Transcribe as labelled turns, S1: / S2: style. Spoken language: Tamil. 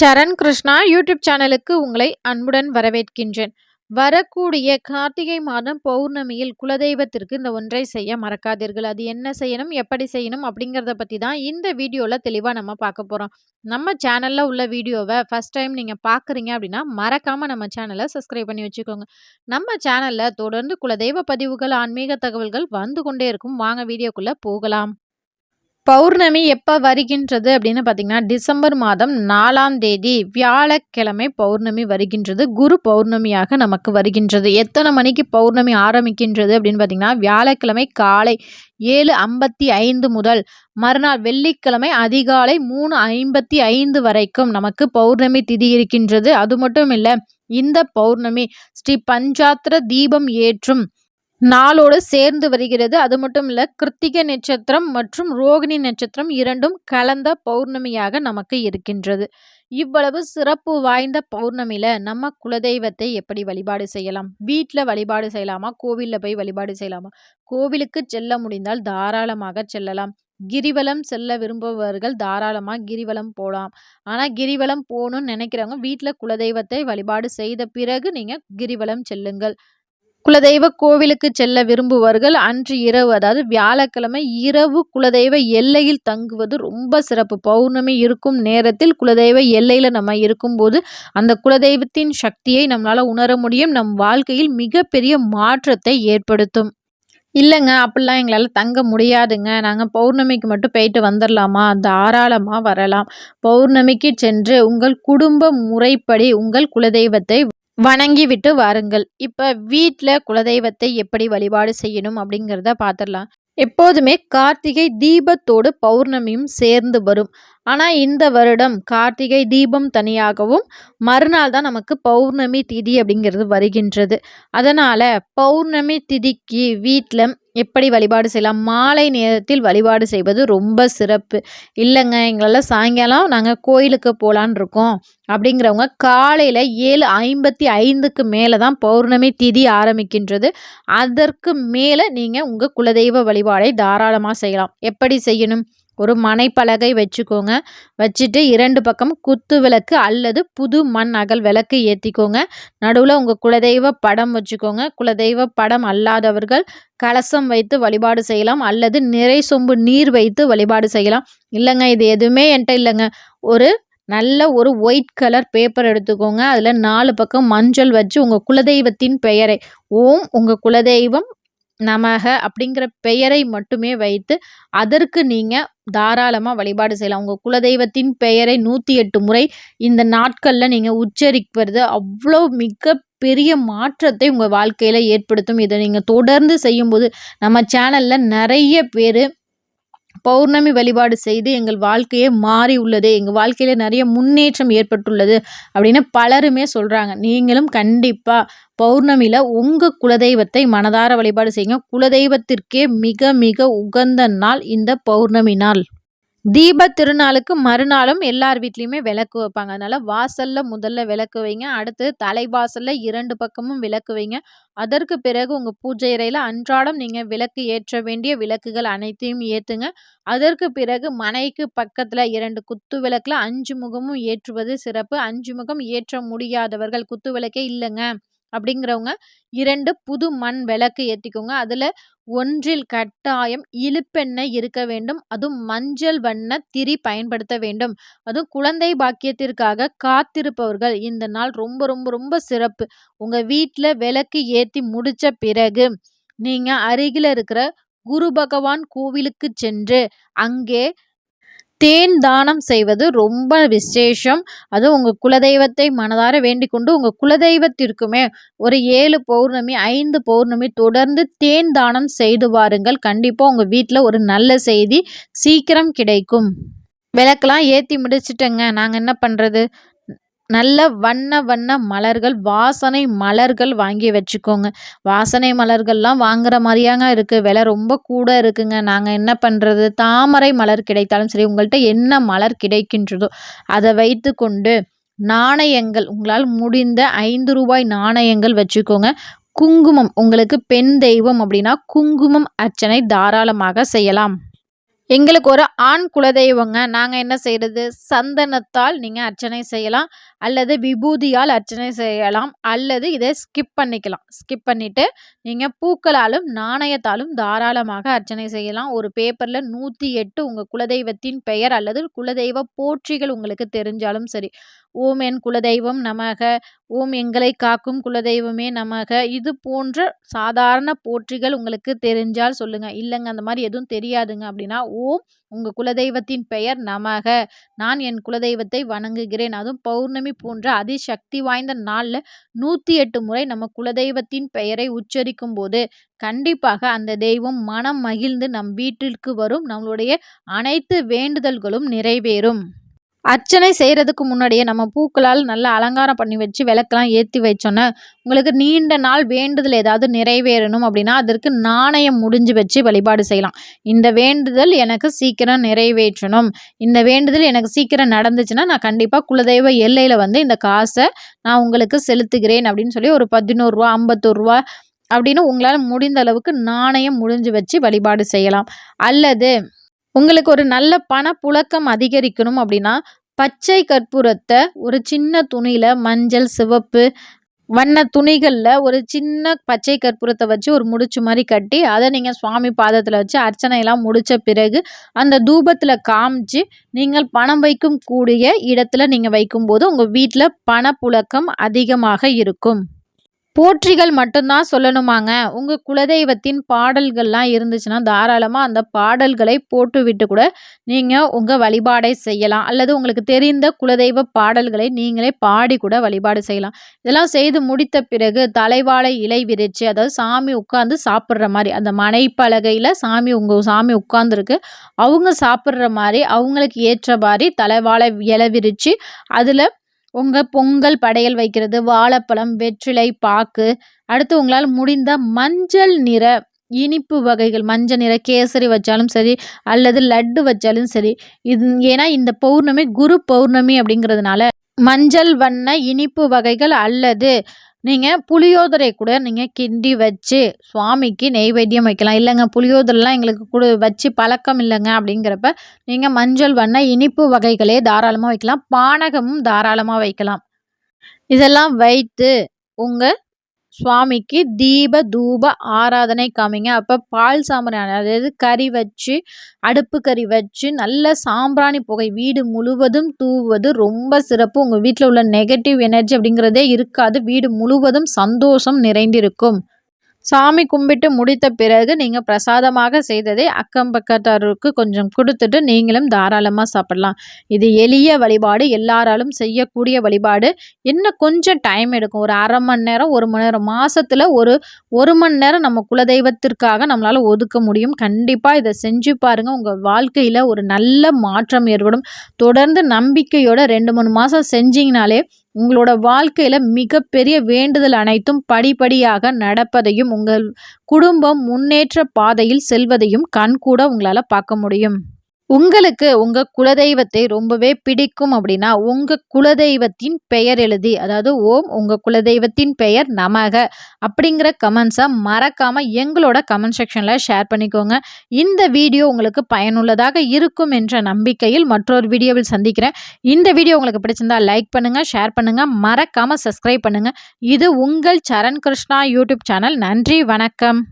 S1: சரண் கிருஷ்ணா யூடியூப் சேனலுக்கு உங்களை அன்புடன் வரவேற்கின்றேன். வரக்கூடிய கார்த்திகை மாதம் பௌர்ணமியில் குலதெய்வத்திற்கு இந்த ஒன்றை செய்ய மறக்காதீர்கள். அது என்ன செய்யணும்? எப்படி செய்யணும்? அப்படிங்கிறத பற்றி தான் இந்த வீடியோவில் தெளிவாக நம்ம பார்க்க போகிறோம் நம்ம சேனலில் உள்ள வீடியோவை ஃபர்ஸ்ட் டைம் நீங்கள் பார்க்குறீங்க அப்படின்னா, மறக்காமல் நம்ம சேனலை சப்ஸ்கிரைப் பண்ணி வச்சுக்கோங்க. நம்ம சேனலில் தொடர்ந்து குலதெய்வ பதிவுகள், ஆன்மீக தகவல்கள் வந்து கொண்டே இருக்கும். வாங்க வீடியோக்குள்ளே போகலாம். பௌர்ணமி எப்போ வருகின்றது அப்படின்னு பார்த்தீங்கன்னா, டிசம்பர் மாதம் நாலாம் தேதி வியாழக்கிழமை பௌர்ணமி வருகின்றது. குரு பௌர்ணமியாக நமக்கு வருகின்றது. எத்தனை மணிக்கு பௌர்ணமி ஆரம்பிக்கின்றது அப்படின்னு பார்த்தீங்கன்னா, வியாழக்கிழமை காலை 7:55 முதல் மறுநாள் வெள்ளிக்கிழமை அதிகாலை 3:55 வரைக்கும் நமக்கு பௌர்ணமி திதி இருக்கின்றது. அது மட்டும் இல்லை இந்த பௌர்ணமி ஸ்ரீ பஞ்சாத்திர தீபம் ஏற்றும் நாளோடு சேர்ந்து வருகிறது. அது மட்டும் இல்லை கிருத்திகை நட்சத்திரம் மற்றும் ரோகிணி நட்சத்திரம் இரண்டும் கலந்த பௌர்ணமியாக நமக்கு இருக்கின்றது. இவ்வளவு சிறப்பு வாய்ந்த பௌர்ணமியில் நம்ம குலதெய்வத்தை எப்படி வழிபாடு செய்யலாம்? வீட்டில் வழிபாடு செய்யலாமா? கோவிலில் போய் வழிபாடு செய்யலாமா? கோவிலுக்கு செல்ல முடிந்தால் தாராளமாக செல்லலாம். கிரிவலம் செல்ல விரும்புபவர்கள் தாராளமாக கிரிவலம் போகலாம் ஆனால் கிரிவலம் போகணும்னு நினைக்கிறவங்க வீட்டில் குலதெய்வத்தை வழிபாடு செய்த பிறகு நீங்கள் கிரிவலம் செல்லுங்கள். குலதெய்வ கோவிலுக்கு செல்ல விரும்புவர்கள் அன்று இரவு அதாவது வியாழக்கிழமை இரவு குலதெய்வ எல்லையில் தங்குவது ரொம்ப சிறப்பு. பௌர்ணமி இருக்கும் நேரத்தில் குலதெய்வ எல்லையில் நம்ம இருக்கும்போது, அந்த குலதெய்வத்தின் சக்தியை நம்மளால் உணர முடியும். நம் வாழ்க்கையில் மிகப்பெரிய மாற்றத்தை ஏற்படுத்தும். இல்லைங்க அப்படிலாம் எங்களால் தங்க முடியாதுங்க. நாங்கள் பௌர்ணமிக்கு மட்டும் போயிட்டு வந்துரலாமா? தாராளமாக வரலாம். பௌர்ணமிக்கு சென்று உங்கள் குடும்ப முறைப்படி உங்கள் குலதெய்வத்தை வணங்கிவிட்டு வாருங்கள். இப்ப வீட்டில் குலதெய்வத்தை எப்படி வழிபாடு செய்யணும் அப்படிங்கிறத பார்த்துடலாம் எப்போதுமே கார்த்திகை தீபத்தோடு பௌர்ணமியும் சேர்ந்து வரும். ஆனால் இந்த வருடம் கார்த்திகை தீபம் தனியாகவும், மறுநாள் தான் நமக்கு பௌர்ணமி திதி அப்படிங்கிறது வருகின்றது. அதனால் பௌர்ணமி திதிக்கு வீட்டில் எப்படி வழிபாடு செய்யலாம்? மாலை நேரத்தில் வழிபாடு செய்வது ரொம்ப சிறப்பு. இல்லைங்க எங்களெல்லாம் சாயங்காலம் நாங்கள் கோயிலுக்கு போகலான் இருக்கோம் அப்படிங்கிறவங்க காலையில 7:55க்கு மேல தான் பௌர்ணமி திதி ஆரம்பிக்கின்றது. அதற்கு மேலே நீங்கள் உங்கள் குலதெய்வ வழிபாடை தாராளமாக செய்யலாம். எப்படி செய்யணும்? ஒரு மனைப்பலகை வச்சுக்கோங்க. வச்சுட்டு இரண்டு பக்கம் குத்து விளக்கு அல்லது புது மண் அகல் விளக்கு ஏற்றிக்கோங்க நடுவில் உங்கள் குலதெய்வ படம் வச்சுக்கோங்க. குலதெய்வ படம் அல்லாதவர்கள் கலசம் வைத்து வழிபாடு செய்யலாம். அல்லது நிறை சொம்பு நீர் வைத்து வழிபாடு செய்யலாம். இல்லைங்க இது எதுவுமே என்கிட்ட இல்லைங்க ஒரு நல்ல ஒரு ஒயிட் கலர் பேப்பர் எடுத்துக்கோங்க. அதில் நாலு பக்கம் மஞ்சள் வச்சு உங்கள் குலதெய்வத்தின் பெயரை, ஓம் உங்கள் குலதெய்வம் நமக அப்படிங்கிற பெயரை மட்டுமே வைத்து, அதற்கு நீங்கள் தாராளமாக வழிபாடு செய்யலாம். உங்கள் குலதெய்வத்தின் பெயரை 108 முறை இந்த நாட்களில் நீங்கள் உச்சரிப்பது அவ்வளோ மிக பெரிய மாற்றத்தை உங்கள் வாழ்க்கையில் ஏற்படுத்தும். இதை நீங்கள் தொடர்ந்து செய்யும்போது, நம்ம சேனலில் நிறைய பேர் பௌர்ணமி வழிபாடு செய்து எங்கள் வாழ்க்கையே மாறி உள்ளது. எங்கள் வாழ்க்கையில் நிறைய முன்னேற்றம் ஏற்பட்டுள்ளது அப்படின்னு பலருமே சொல்கிறாங்க நீங்களும் கண்டிப்பாக பௌர்ணமியில் உங்கள் குலதெய்வத்தை மனதார வழிபாடு செய்யுங்க. குலதெய்வத்திற்கே மிக மிக உகந்த நாள் இந்த பௌர்ணமி நாள். தீப திருநாளுக்கு மறுநாளும் எல்லார் வீட்லேயுமே விளக்கு வைப்பாங்க. அதனால் வாசலில் முதல்ல விளக்கு வைங்க. அடுத்து தலைவாசலில் இரண்டு பக்கமும் விளக்கு வைங்க. அதற்கு பிறகு உங்கள் பூஜை இறையில் அன்றாடம் நீங்கள் விளக்கு ஏற்ற வேண்டிய விளக்குகள் அனைத்தையும் ஏற்றுங்க அதற்கு பிறகு மனைக்கு பக்கத்தில் இரண்டு குத்து விளக்கில் அஞ்சு முகமும் ஏற்றுவது சிறப்பு. அஞ்சு முகம் ஏற்ற முடியாதவர்கள், குத்து விளக்கே இல்லைங்க அப்படிங்கிறவங்க இரண்டு புது மண் விளக்கு ஏற்றிக்கோங்க அதில் ஒன்றில் கட்டாயம் இழுப்பெண்ணெய் இருக்க வேண்டும். அதுவும் மஞ்சள் வண்ண திரி பயன்படுத்த வேண்டும். அதுவும் குழந்தை பாக்கியத்திற்காக காத்திருப்பவர்கள் இந்த நாள் ரொம்ப ரொம்ப ரொம்ப சிறப்பு. உங்கள் வீட்டில் விளக்கு ஏற்றி முடித்த பிறகு, நீங்கள் அருகில் இருக்கிற குரு பகவான் கோவிலுக்கு சென்று, அங்கே தேன் தானம் செய்வது ரொம்ப விசேஷம். அதுவும் உங்கள் குலதெய்வத்தை மனதார வேண்டிக் கொண்டு, குலதெய்வத்திற்குமே ஒரு ஏழு பௌர்ணமி, ஐந்து பௌர்ணமி தொடர்ந்து தேன் தானம் செய்து வாருங்கள். கண்டிப்பாக உங்கள் வீட்டில் ஒரு நல்ல செய்தி சீக்கிரம் கிடைக்கும். விளக்கெல்லாம் ஏற்றி முடிச்சிட்டேங்க நாங்கள் என்ன பண்ணுறது நல்ல வண்ண வண்ண மலர்கள், வாசனை மலர்கள் வாங்கி வச்சுக்கோங்க. வாசனை மலர்கள்லாம் வாங்குற மாதிரியாங்க இருக்குது விலை ரொம்ப கூட இருக்குங்க. நாங்கள் என்ன பண்ணுறது தாமரை மலர் கிடைத்தாலும் சரி, உங்கள்கிட்ட என்ன மலர் கிடைக்கின்றதோ, அதை வைத்து கொண்டு நாணயங்கள் உங்களால் முடிந்த ஐந்து ரூபாய் நாணயங்கள் வச்சுக்கோங்க. குங்குமம் உங்களுக்கு பெண் தெய்வம் அப்படின்னா, குங்குமம் அர்ச்சனை தாராளமாக செய்யலாம். எங்களுக்கு ஒரு ஆண் குலதெய்வங்க. நாங்கள் என்ன செய்கிறது சந்தனத்தால் நீங்கள் அர்ச்சனை செய்யலாம். அல்லது விபூதியால் அர்ச்சனை செய்யலாம். அல்லது இதை ஸ்கிப் பண்ணிக்கலாம். ஸ்கிப் பண்ணிவிட்டு நீங்கள் பூக்களாலும், நாணயத்தாலும் தாராளமாக அர்ச்சனை செய்யலாம். ஒரு பேப்பரில் நூற்றி எட்டு உங்கள் குலதெய்வத்தின் பெயர் அல்லது குலதெய்வ போற்றிகள் உங்களுக்கு தெரிஞ்சாலும் சரி. ஓம் என் குலதெய்வம் நமக, ஓம் எங்களை காக்கும் குலதெய்வமே நமக. இது போன்ற சாதாரண போற்றிகள் உங்களுக்கு தெரிஞ்சால் சொல்லுங்க. இல்லைங்க அந்த மாதிரி எதுவும் தெரியாதுங்க அப்படின்னா ஓம் உங்க குலதெய்வத்தின் பெயர் நமக. நான் என் குலதெய்வத்தை வணங்குகிறேன். அதுவும் பௌர்ணமி போன்ற அதிசக்தி வாய்ந்த நாளில் நூற்றி எட்டு முறை நம்ம குலதெய்வத்தின் பெயரை உச்சரிக்கும்போது, கண்டிப்பாக அந்த தெய்வம் மனம் மகிழ்ந்து நம் வீட்டிற்கு வரும். நம்மளுடைய அனைத்து வேண்டுதல்களும் நிறைவேறும். அர்ச்சனை செய்கிறதுக்கு முன்னாடியே நம்ம பூக்களால் நல்லா அலங்காரம் பண்ணி வச்சு விளக்கெல்லாம் ஏற்றி வச்சோன்னே உங்களுக்கு நீண்ட நாள் வேண்டுதல் ஏதாவது நிறைவேறணும் அப்படின்னா அதற்கு நாணயம் முடிஞ்சு வச்சு வழிபாடு செய்யலாம். இந்த வேண்டுதல் எனக்கு சீக்கிரம் நிறைவேற்றணும். இந்த வேண்டுதல் எனக்கு சீக்கிரம் நடந்துச்சுன்னா, நான் கண்டிப்பாக குலதெய்வ எல்லையில் வந்து இந்த காசை நான் உங்களுக்கு செலுத்துகிறேன் அப்படின்னு சொல்லி ஒரு பதினோருவா 11 ரூ. 51 அப்டின்னு உங்களால முடிந்த அளவுக்கு நாணயம் முடிஞ்சு வச்சு வழிபாடு செய்யலாம். அல்லது உங்களுக்கு ஒரு நல்ல பணப்புழக்கம் அதிகரிக்கணும் அப்படின்னா பச்சை கற்பூரத்தை ஒரு சின்ன துணியில் மஞ்சள், சிவப்பு வண்ண துணிகளில் ஒரு சின்ன பச்சை கற்பூரத்தை வச்சு ஒரு முடிச்சு மாதிரி கட்டி, அதை நீங்கள் சுவாமி பாதத்தில் வச்சு அர்ச்சனையெல்லாம் முடித்த பிறகு, அந்த தூபத்தில் காமிச்சு, நீங்கள் பணம் வைக்கும் கூடிய இடத்துல நீங்கள் வைக்கும்போது, உங்கள் வீட்டில் பணப்புழக்கம் அதிகமாக இருக்கும். போற்றிகள் மட்டும்தான் சொல்லணுமாங்க. உங்கள் குலதெய்வத்தின் பாடல்கள்லாம் இருந்துச்சுன்னா, தாராளமாக அந்த பாடல்களை போட்டுவிட்டு கூட நீங்கள் உங்கள் வழிபாடை செய்யலாம். அல்லது உங்களுக்கு தெரிந்த குலதெய்வ பாடல்களை நீங்களே பாடி கூட வழிபாடு செய்யலாம். இதெல்லாம் செய்து முடித்த பிறகு தலைவாழை இலை விரிச்சு, அதாவது சாமி உட்கார்ந்து சாப்பிட்ற மாதிரி அந்த மனைப்பலகையில் சாமி உங்கள் சாமி உட்கார்ந்துருக்கு. அவங்க சாப்பிட்ற மாதிரி அவங்களுக்கு ஏற்ற மாதிரி தலைவாழை இலை விரித்து அதில் உங்கள் பொங்கல் படையல் வைக்கிறது, வாழைப்பழம், வெற்றிலை பாக்கு, அடுத்து உங்களால் முடிந்த மஞ்சள் நிற இனிப்பு வகைகள், மஞ்சள் நிற கேசரி வச்சாலும் சரி, அல்லது லட்டு வச்சாலும் சரி. இது ஏன்னா இந்த பௌர்ணமி குரு பௌர்ணமி அப்படிங்கிறதுனால மஞ்சள் வண்ண இனிப்பு வகைகள் அல்லது நீங்கள் புளியோதரை கூட நீங்கள் கிண்டி வச்சு, சுவாமிக்கு நெய்வேத்தியம் வைக்கலாம். இல்லைங்க புளியோதரெலாம் எங்களுக்கு கூட வச்சு பழக்கம் இல்லைங்க அப்படிங்கிறப்ப நீங்கள் மஞ்சள் வண்ண இனிப்பு வகைகளே தாராளமாக வைக்கலாம். பானகமும் தாராளமாக வைக்கலாம். இதெல்லாம் வைத்து, உங்கள் சுவாமிக்கு தீப, தூப ஆராதனை காமிங்க. அப்போ பால் சாம்பிராணி அதாவது கறி வச்சு, அடுப்பு கறி வச்சு, நல்ல சாம்பிராணி புகை வீடு முழுவதும் தூவுவது ரொம்ப சிறப்பு. உங்கள் வீட்டில் உள்ள நெகட்டிவ் எனர்ஜி அப்படிங்கிறதே இருக்காது. வீடு முழுவதும் சந்தோஷம் நிறைந்திருக்கும். சாமி கும்பிட்டு முடித்த பிறகு, நீங்கள் பிரசாதமாக செய்ததை அக்கம் பக்கத்தாருக்கு கொஞ்சம் கொடுத்துட்டு நீங்களும் தாராளமாக சாப்பிடலாம். இது எளிய வழிபாடு. எல்லாராலும் செய்யக்கூடிய வழிபாடு. இன்னும் கொஞ்சம் டைம் எடுக்கும். ஒரு அரை மணி நேரம், ஒரு மணி நேரம். மாதத்தில் ஒரு ஒரு மணி நேரம் நம்ம குலதெய்வத்திற்காக நம்மளால் ஒதுக்க முடியும். கண்டிப்பாக இதை செஞ்சு பாருங்கள் உங்கள் வாழ்க்கையில் ஒரு நல்ல மாற்றம் ஏற்படும். தொடர்ந்து நம்பிக்கையோட ரெண்டு மூணு மாதம் செஞ்சீங்கனாலே, உங்களோட வாழ்க்கையில் மிகப்பெரிய வேண்டுதல் அனைத்தும் படிப்படியாக நடப்பதையும், உங்கள் குடும்பம் முன்னேற்ற பாதையில் செல்வதையும் கண்கூட உங்களால் பார்க்க முடியும். உங்களுக்கு உங்க குலதெய்வத்தை ரொம்பவே பிடிக்கும் அப்படின்னா உங்க குலதெய்வத்தின் பெயர் எழுதி, அதாவது ஓம் உங்க குலதெய்வத்தின் பெயர் நமக அப்படிங்கிற கமெண்ட்ஸை மறக்காம எங்களோட கமெண்ட் செக்ஷன்ல ஷேர் பண்ணிக்கோங்க. இந்த வீடியோ உங்களுக்கு பயனுள்ளதாக இருக்கும் என்ற நம்பிக்கையில் மற்றொரு வீடியோவில் சந்திக்கிறேன். இந்த வீடியோ உங்களுக்கு பிடிச்சிருந்தா லைக் பண்ணுங்க, ஷேர் பண்ணுங்க, மறக்காம சப்ஸ்கிரைப் பண்ணுங்க. இது உங்கள் சரண் கிருஷ்ணா யூடியூப் சேனல். நன்றி, வணக்கம்.